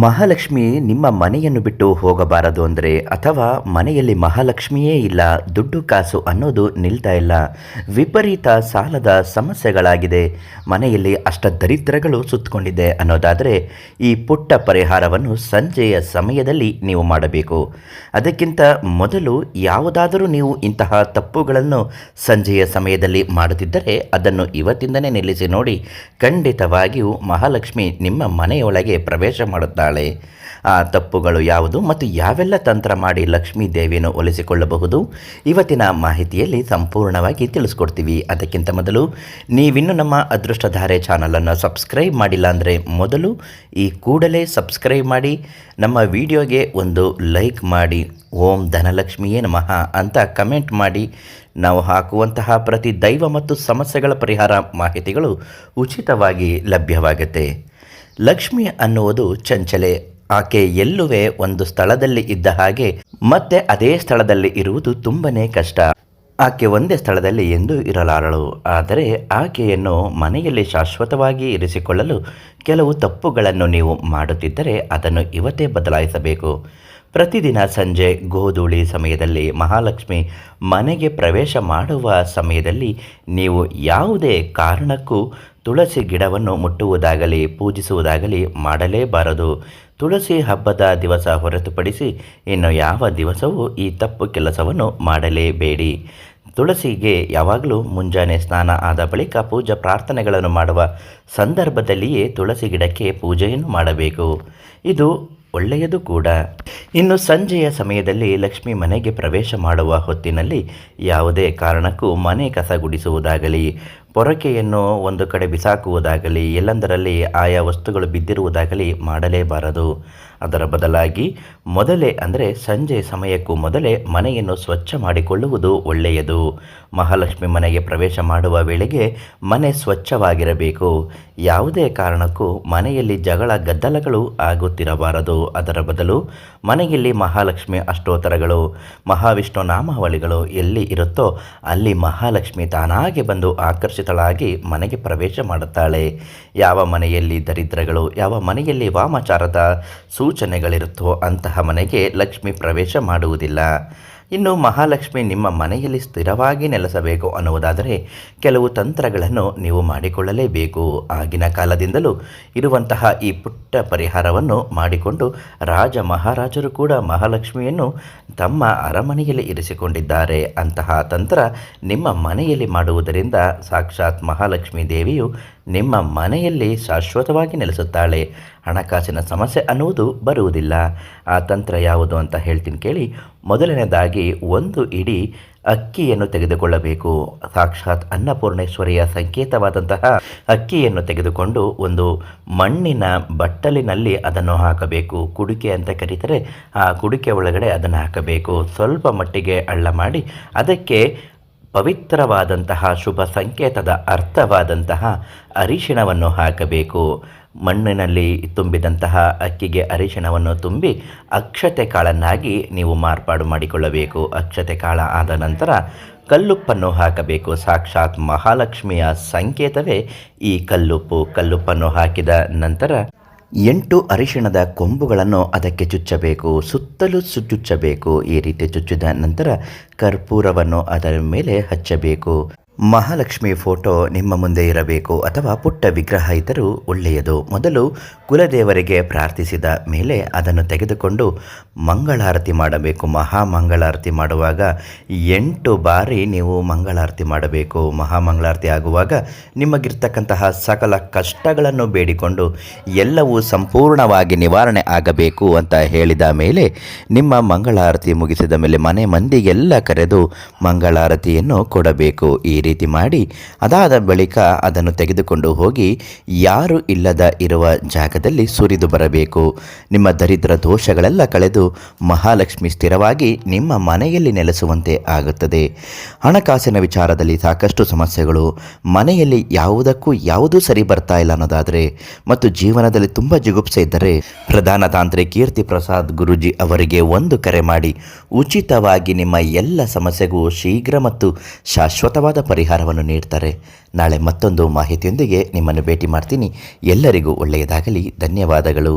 ಮಹಾಲಕ್ಷ್ಮಿ ನಿಮ್ಮ ಮನೆಯನ್ನು ಬಿಟ್ಟು ಹೋಗಬಾರದು ಅಂದರೆ ಅಥವಾ ಮನೆಯಲ್ಲಿ ಮಹಾಲಕ್ಷ್ಮಿಯೇ ಇಲ್ಲ, ದುಡ್ಡು ಕಾಸು ಅನ್ನೋದು ನಿಲ್ತಾ ಇಲ್ಲ. ವಿಪರೀತ ಸಾಲದ ಸಮಸ್ಯೆಗಳಾಗಿದೆ. ಮನೆಯಲ್ಲಿ ಅಷ್ಟ ದರಿದ್ರಗಳು ಸುತ್ತಕೊಂಡಿದೆ ಅನ್ನೋದಾದರೆ ಈ ಪುಟ್ಟ ಪರಿಹಾರವನ್ನು ಸಂಜೆಯ ಸಮಯದಲ್ಲಿ ನೀವು ಮಾಡಬೇಕು. ಅದಕ್ಕಿಂತ ಮೊದಲು ಯಾವುದಾದರೂ ನೀವು ಇಂತಹ ತಪ್ಪುಗಳನ್ನು ಸಂಜೆಯ ಸಮಯದಲ್ಲಿ ಮಾಡುತ್ತಿದ್ದರೆ ಅದನ್ನು ಇವತ್ತಿಂದನೇ ನಿಲ್ಲಿಸಿ ನೋಡಿ, ಖಂಡಿತವಾಗಿಯೂ ಮಹಾಲಕ್ಷ್ಮಿ ನಿಮ್ಮ ಮನೆಯೊಳಗೆ ಪ್ರವೇಶ ಮಾಡುತ್ತಾಳೆ ಆ ತಪ್ಪುಗಳು ಯಾವುದು ಮತ್ತು ಯಾವೆಲ್ಲ ತಂತ್ರ ಮಾಡಿ ಲಕ್ಷ್ಮೀ ದೇವಿಯನ್ನು ಒಲಿಸಿಕೊಳ್ಳಬಹುದು? ಇವತ್ತಿನ ಮಾಹಿತಿಯಲ್ಲಿ ಸಂಪೂರ್ಣವಾಗಿ ತಿಳಿಸ್ಕೊಡ್ತೀವಿ. ಅದಕ್ಕಿಂತ ಮೊದಲು ನೀವಿನ್ನೂ ನಮ್ಮ ಅದೃಷ್ಟಧಾರೆ ಚಾನಲನ್ನು ಸಬ್ಸ್ಕ್ರೈಬ್ ಮಾಡಿಲ್ಲ ಅಂದರೆ ಮೊದಲು ಈ ಕೂಡಲೇ ಸಬ್ಸ್ಕ್ರೈಬ್ ಮಾಡಿ, ನಮ್ಮ ವಿಡಿಯೋಗೆ ಒಂದು ಲೈಕ್ ಮಾಡಿ. ಓಂ ಧನಲಕ್ಷ್ಮಿಯೇ ನಮಃ ಅಂತ ಕಮೆಂಟ್ ಮಾಡಿ ನಾವು ಹಾಕುವಂತಹ ಪ್ರತಿ ದೈವ ಮತ್ತು ಸಮಸ್ಯೆಗಳ ಪರಿಹಾರ ಮಾಹಿತಿಗಳು ಉಚಿತವಾಗಿ ಲಭ್ಯವಾಗುತ್ತೆ. ಲಕ್ಷ್ಮಿ ಅನ್ನುವುದು ಚಂಚಲೆ. ಆಕೆ ಎಲ್ಲುವೆ ಒಂದು ಸ್ಥಳದಲ್ಲಿ ಇದ್ದ ಹಾಗೆ ಮತ್ತೆ ಅದೇ ಸ್ಥಳದಲ್ಲಿ ಇರುವುದು ತುಂಬನೇ ಕಷ್ಟ. ಆಕೆ ಒಂದೇ ಸ್ಥಳದಲ್ಲಿ ಎಂದು ಇರಲಾರಳು. ಆದರೆ ಆಕೆಯನ್ನು ಮನೆಯಲ್ಲಿ ಶಾಶ್ವತವಾಗಿ ಇರಿಸಿಕೊಳ್ಳಲು ಕೆಲವು ತಪ್ಪುಗಳನ್ನು ನೀವು ಮಾಡುತ್ತಿದ್ದರೆ ಅದನ್ನು ಇವತ್ತೇ ಬದಲಾಯಿಸಬೇಕು. ಪ್ರತಿದಿನ ಸಂಜೆ ಗೋಧೂಳಿ ಸಮಯದಲ್ಲಿ ಮಹಾಲಕ್ಷ್ಮಿ ಮನೆಗೆ ಪ್ರವೇಶ ಮಾಡುವ ಸಮಯದಲ್ಲಿ ನೀವು ಯಾವುದೇ ಕಾರಣಕ್ಕೂ ತುಳಸಿ ಗಿಡವನ್ನು ಮುಟ್ಟುವುದಾಗಲಿ, ಪೂಜಿಸುವುದಾಗಲಿ ಮಾಡಲೇಬಾರದು. ತುಳಸಿ ಹಬ್ಬದ ದಿವಸ ಹೊರತುಪಡಿಸಿ ಇನ್ನು ಯಾವ ದಿವಸವೂ ಈ ತಪ್ಪು ಕೆಲಸವನ್ನು ಮಾಡಲೇಬೇಡಿ. ತುಳಸಿಗೆ ಯಾವಾಗಲೂ ಮುಂಜಾನೆ ಸ್ನಾನ ಆದ ಬಳಿಕ ಪೂಜಾ ಪ್ರಾರ್ಥನೆಗಳನ್ನು ಮಾಡುವ ಸಂದರ್ಭದಲ್ಲಿಯೇ ತುಳಸಿ ಗಿಡಕ್ಕೆ ಪೂಜೆಯನ್ನು ಮಾಡಬೇಕು. ಇದು ಒಳ್ಳೆಯದು ಕೂಡ. ಇನ್ನು ಸಂಜೆಯ ಸಮಯದಲ್ಲಿ ಲಕ್ಷ್ಮಿ ಮನೆಗೆ ಪ್ರವೇಶ ಮಾಡುವ ಹೊತ್ತಿನಲ್ಲಿ ಯಾವುದೇ ಕಾರಣಕ್ಕೂ ಮನೆ ಕಸ ಗುಡಿಸುವುದಾಗಲಿ ಪೊರಕೆಯನ್ನು ಒಂದು ಕಡೆ ಬಿಸಾಕುವುದಾಗಲಿ, ಎಲ್ಲಂದರಲ್ಲಿ ಆಯಾ ವಸ್ತುಗಳು ಬಿದ್ದಿರುವುದಾಗಲಿ ಮಾಡಲೇಬಾರದು. ಅದರ ಬದಲಾಗಿ ಮೊದಲೇ ಅಂದರೆ ಸಂಜೆ ಸಮಯಕ್ಕೂ ಮೊದಲೇ ಮನೆಯನ್ನು ಸ್ವಚ್ಛ ಮಾಡಿಕೊಳ್ಳುವುದು ಒಳ್ಳೆಯದು. ಮಹಾಲಕ್ಷ್ಮಿ ಮನೆಗೆ ಪ್ರವೇಶ ಮಾಡುವ ವೇಳೆಗೆ ಮನೆ ಸ್ವಚ್ಛವಾಗಿರಬೇಕು. ಯಾವುದೇ ಕಾರಣಕ್ಕೂ ಮನೆಯಲ್ಲಿ ಜಗಳ ಗದ್ದಲಗಳು ಆಗುತ್ತಿರಬಾರದು. ಅದರ ಬದಲು ಮನೆಯಲ್ಲಿ ಮಹಾಲಕ್ಷ್ಮಿ ಅಷ್ಟೋತ್ತರಗಳು, ಮಹಾವಿಷ್ಣು ನಾಮಾವಳಿಗಳು ಎಲ್ಲಿ ಇರುತ್ತೋ ಅಲ್ಲಿ ಮಹಾಲಕ್ಷ್ಮಿ ತಾನಾಗೆ ಬಂದು ಆಕರ್ಷಿತಳಾಗಿ ಮನೆಗೆ ಪ್ರವೇಶ ಮಾಡುತ್ತಾಳೆ. ಯಾವ ಮನೆಯಲ್ಲಿ ದರಿದ್ರಗಳು, ಯಾವ ಮನೆಯಲ್ಲಿ ವಾಮಾಚಾರದ ಸೂಚನೆಗಳಿರುತ್ತೋ ಅಂತಹ ಮನೆಗೆ ಲಕ್ಷ್ಮಿ ಪ್ರವೇಶ ಮಾಡುವುದಿಲ್ಲ. ಇನ್ನು ಮಹಾಲಕ್ಷ್ಮಿ ನಿಮ್ಮ ಮನೆಯಲ್ಲಿ ಸ್ಥಿರವಾಗಿ ನೆಲೆಸಬೇಕು ಅನ್ನುವುದಾದರೆ ಕೆಲವು ತಂತ್ರಗಳನ್ನು ನೀವು ಮಾಡಿಕೊಳ್ಳಲೇಬೇಕು. ಆಗಿನ ಕಾಲದಿಂದಲೂ ಇರುವಂತಹ ಈ ಪುಟ್ಟ ಪರಿಹಾರವನ್ನು ಮಾಡಿಕೊಂಡು ರಾಜ ಮಹಾರಾಜರು ಕೂಡ ಮಹಾಲಕ್ಷ್ಮಿಯನ್ನು ತಮ್ಮ ಅರಮನೆಯಲ್ಲಿ ಇರಿಸಿಕೊಂಡಿದ್ದಾರೆ. ಅಂತಹ ತಂತ್ರ ನಿಮ್ಮ ಮನೆಯಲ್ಲಿ ಮಾಡುವುದರಿಂದ ಸಾಕ್ಷಾತ್ ಮಹಾಲಕ್ಷ್ಮಿ ದೇವಿಯು ನಿಮ್ಮ ಮನೆಯಲ್ಲಿ ಶಾಶ್ವತವಾಗಿ ನೆಲೆಸುತ್ತಾಳೆ. ಹಣಕಾಸಿನ ಸಮಸ್ಯೆ ಅನ್ನುವುದು ಬರುವುದಿಲ್ಲ. ಆ ತಂತ್ರ ಯಾವುದು ಅಂತ ಹೇಳ್ತೀನಿ ಕೇಳಿ ಮೊದಲನೇದಾಗಿ ಒಂದು ಇಡೀ ಅಕ್ಕಿಯನ್ನು ತೆಗೆದುಕೊಳ್ಳಬೇಕು. ಸಾಕ್ಷಾತ್ ಅನ್ನಪೂರ್ಣೇಶ್ವರಿಯ ಸಂಕೇತವಾದಂತಹ ಅಕ್ಕಿಯನ್ನು ತೆಗೆದುಕೊಂಡು ಒಂದು ಮಣ್ಣಿನ ಬಟ್ಟಲಿನಲ್ಲಿ ಅದನ್ನು ಹಾಕಬೇಕು. ಕುಡಿಕೆ ಅಂತ ಕರೀತಾರೆ. ಆ ಕುಡಿಕೆ ಒಳಗಡೆ ಅದನ್ನು ಹಾಕಬೇಕು. ಸ್ವಲ್ಪ ಮಟ್ಟಿಗೆ ಅಳ್ಳ ಮಾಡಿ ಅದಕ್ಕೆ ಪವಿತ್ರವಾದಂತಹ ಶುಭ ಸಂಕೇತದ ಅರ್ಥವಾದಂತಹ ಅರಿಶಿಣವನ್ನು ಹಾಕಬೇಕು. ಮಣ್ಣಿನಲ್ಲಿ ತುಂಬಿದಂತಹ ಅಕ್ಕಿಗೆ ಅರಿಶಿಣವನ್ನು ತುಂಬಿ ಅಕ್ಷತೆ ಕಾಳನ್ನಾಗಿ ನೀವು ಮಾರ್ಪಾಡು ಮಾಡಿಕೊಳ್ಳಬೇಕು. ಅಕ್ಷತೆ ಕಾಳ ಆದ ನಂತರ ಕಲ್ಲುಪ್ಪನ್ನು ಹಾಕಬೇಕು. ಸಾಕ್ಷಾತ್ ಮಹಾಲಕ್ಷ್ಮಿಯ ಸಂಕೇತವೇ ಈ ಕಲ್ಲುಪ್ಪು. ಕಲ್ಲುಪ್ಪನ್ನು ಹಾಕಿದ ನಂತರ ಎಂಟು ಅರಿಶಿಣದ ಕೊಂಬುಗಳನ್ನು ಅದಕ್ಕೆ ಚುಚ್ಚಬೇಕು, ಸುತ್ತಲೂ ಚುಚ್ಚಬೇಕು. ಈ ರೀತಿ ಚುಚ್ಚಿದ ನಂತರ ಕರ್ಪೂರವನ್ನು ಅದರ ಮೇಲೆ ಹಚ್ಚಬೇಕು. ಮಹಾಲಕ್ಷ್ಮಿ ಫೋಟೋ ನಿಮ್ಮ ಮುಂದೆ ಇರಬೇಕು ಅಥವಾ ಪುಟ್ಟ ವಿಗ್ರಹ ಇದ್ದರೂ ಒಳ್ಳೆಯದು. ಮೊದಲು ಕುಲದೇವರಿಗೆ ಪ್ರಾರ್ಥಿಸಿದ ಮೇಲೆ ಅದನ್ನು ತೆಗೆದುಕೊಂಡು ಮಂಗಳಾರತಿ ಮಾಡಬೇಕು. ಮಹಾ ಮಂಗಳಾರತಿ ಮಾಡುವಾಗ ಎಂಟು ಬಾರಿ ನೀವು ಮಂಗಳಾರತಿ ಮಾಡಬೇಕು. ಮಹಾಮಂಗಳಾರತಿ ಆಗುವಾಗ ನಿಮಗಿರ್ತಕ್ಕಂತಹ ಸಕಲ ಕಷ್ಟಗಳನ್ನು ಬೇಡಿಕೊಂಡು ಎಲ್ಲವೂ ಸಂಪೂರ್ಣವಾಗಿ ನಿವಾರಣೆ ಆಗಬೇಕು ಅಂತ ಹೇಳಿದ ಮೇಲೆ ನಿಮ್ಮ ಮಂಗಳಾರತಿ ಮುಗಿಸಿದ ಮೇಲೆ ಮನೆ ಮಂದಿಗೆಲ್ಲ ಕರೆದು ಮಂಗಳಾರತಿಯನ್ನು ಕೊಡಬೇಕು. ಈ ರೀತಿ ಮಾಡಿ ಅದಾದ ಬಳಿಕ ಅದನ್ನು ತೆಗೆದುಕೊಂಡು ಹೋಗಿ ಯಾರು ಇಲ್ಲದ ಇರುವ ಜಾಗದಲ್ಲಿ ಸುರಿದು ಬರಬೇಕು. ನಿಮ್ಮ ದರಿದ್ರ ದೋಷಗಳೆಲ್ಲ ಕಳೆದು ಮಹಾಲಕ್ಷ್ಮಿ ಸ್ಥಿರವಾಗಿ ನಿಮ್ಮ ಮನೆಯಲ್ಲಿ ನೆಲೆಸುವಂತೆ ಆಗುತ್ತದೆ. ಹಣಕಾಸಿನ ವಿಚಾರದಲ್ಲಿ ಸಾಕಷ್ಟು ಸಮಸ್ಯೆಗಳು. ಮನೆಯಲ್ಲಿ ಯಾವುದಕ್ಕೂ ಯಾವುದೂ ಸರಿ ಬರ್ತಾ ಇಲ್ಲ ಅನ್ನೋದಾದರೆ ಮತ್ತು ಜೀವನದಲ್ಲಿ ತುಂಬ ಜಿಗುಪ್ಸೆ ಇದ್ದರೆ ಪ್ರಧಾನ ತಾಂತ್ರಿ ಕೀರ್ತಿ ಪ್ರಸಾದ್ ಗುರುಜಿ ಅವರಿಗೆ ಒಂದು ಕರೆ ಮಾಡಿ, ಉಚಿತವಾಗಿ ನಿಮ್ಮ ಎಲ್ಲ ಸಮಸ್ಯೆಗೂ ಶೀಘ್ರ ಮತ್ತು ಶಾಶ್ವತವಾದ ಪರಿಹಾರವನ್ನು ನೀಡ್ತಾರೆ. ನಾಳೆ ಮತ್ತೊಂದು ಮಾಹಿತಿಯೊಂದಿಗೆ ನಿಮ್ಮನ್ನು ಭೇಟಿ ಮಾಡ್ತೀನಿ. ಎಲ್ಲರಿಗೂ ಒಳ್ಳೆಯದಾಗಲಿ. ಧನ್ಯವಾದಗಳು.